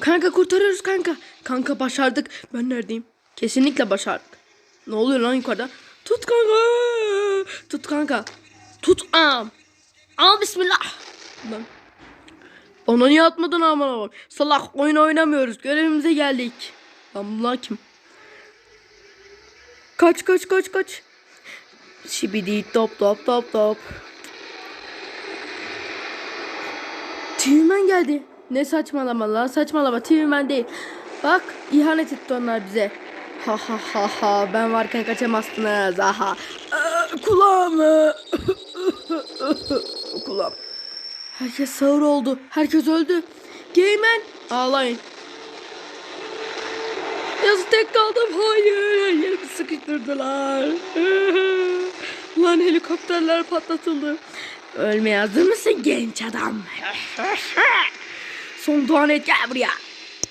Kanka kurtarıyoruz kanka. Kanka başardık. Ben neredeyim? Kesinlikle başardık. Ne oluyor lan yukarıda? Tut kanka. Tut kanka. Tut am. Al bismillah. Lan. Bana niye atmadın aman bak. Salak oyun oynamıyoruz. Görevimize geldik. Lan bunlar kim? Kaç kaç kaç kaç. Şibidi top top top top. Tüymen geldi. Ne saçmalama lan saçmalama Tüymen değil. Bak ihanet etti onlar bize. Ha ha ha ha ben varken kaçamazsınız aha. Aa, kulağım. kulağım. Herkes sağır oldu. Herkes öldü. Geymen ağlayın. Yazı tek kaldım. Hayır. Yerimi sıkıştırdılar. Lan helikopterler patlatıldı. Ölmeye hazır mısın genç adam? 送庄的，干不了